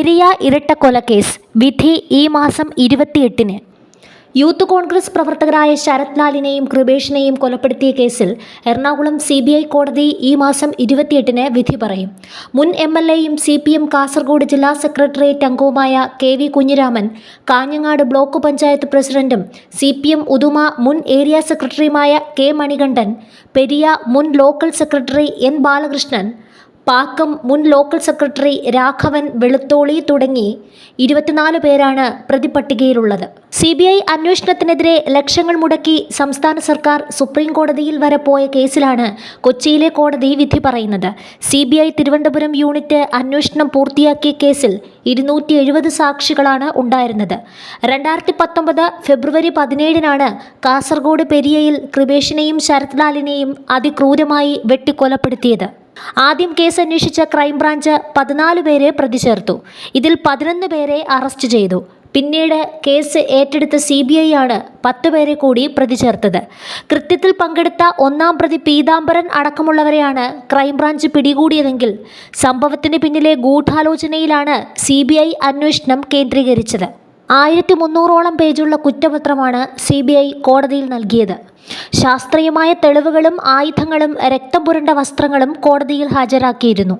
പെരിയ ഇരട്ടക്കൊലക്കേസ് വിധി ഈ മാസം ഇരുപത്തിയെട്ടിന്. യൂത്ത് കോൺഗ്രസ് പ്രവർത്തകരായ ശരത് ലാലിനെയും കൃപേഷിനെയും കൊലപ്പെടുത്തിയ കേസിൽ എറണാകുളം സി ബി ഐ കോടതി ഈ മാസം ഇരുപത്തിയെട്ടിന് വിധി പറയും. മുൻ എം എൽ എയും സി പി എം കാസർഗോഡ് ജില്ലാ സെക്രട്ടേറിയറ്റ് അംഗവുമായ K V Kunhiraman Kanhangad block panchayat പ്രസിഡന്റും സി പി എം ഉദുമ മുൻ ഏരിയ സെക്രട്ടറിയുമായ കെ മണികണ്ഠൻ പെരിയ മുൻ local secretary N Balakrishnan Pakkam മുൻ ലോക്കൽ സെക്രട്ടറി രാഘവൻ വെളുത്തോളി തുടങ്ങി ഇരുപത്തിനാല് പേരാണ് പ്രതിപട്ടികയിലുള്ളത്. സി ബി ഐ അന്വേഷണത്തിനെതിരെ ലക്ഷങ്ങൾ മുടക്കി സംസ്ഥാന സർക്കാർ സുപ്രീം കോടതിയിൽ വരെ പോയ കേസിലാണ് കൊച്ചിയിലെ കോടതി വിധി പറയുന്നത്. C B I Thiruvananthapuram unit അന്വേഷണം പൂർത്തിയാക്കിയ കേസിൽ ഇരുന്നൂറ്റി എഴുപത് സാക്ഷികളാണ് ഉണ്ടായിരുന്നത്. രണ്ടായിരത്തി പത്തൊമ്പത് ഫെബ്രുവരി പതിനേഴിനാണ് കാസർഗോഡ് പെരിയയിൽ കൃപേഷിനെയും ശരത്ലാലിനെയും അതിക്രൂരമായി വെട്ടിക്കൊലപ്പെടുത്തിയത്. ആദ്യം കേസ് അന്വേഷിച്ച ക്രൈംബ്രാഞ്ച് പതിനാല് പേരെ പ്രതി ചേർത്തു ഇതിൽ പതിനൊന്ന് പേരെ അറസ്റ്റ് ചെയ്തു. പിന്നീട് കേസ് ഏറ്റെടുത്ത സി ബി ഐ ആണ് പത്ത് പേരെ കൂടി പ്രതി ചേർത്തത് കൃത്യത്തിൽ പങ്കെടുത്ത ഒന്നാം പ്രതി പീതാംബരൻ അടക്കമുള്ളവരെയാണ് ക്രൈംബ്രാഞ്ച് പിടികൂടിയതെങ്കിൽ സംഭവത്തിന് പിന്നിലെ ഗൂഢാലോചനയിലാണ് സി ബി ഐ അന്വേഷണം കേന്ദ്രീകരിച്ചത്. ആയിരത്തി മുന്നൂറോളം പേജുള്ള കുറ്റപത്രമാണ് സി ബി ഐ കോടതിയിൽ നൽകിയത്. ശാസ്ത്രീയമായ തെളിവുകളും ആയുധങ്ങളും രക്തം പുരണ്ട വസ്ത്രങ്ങളും കോടതിയിൽ ഹാജരാക്കിയിരുന്നു.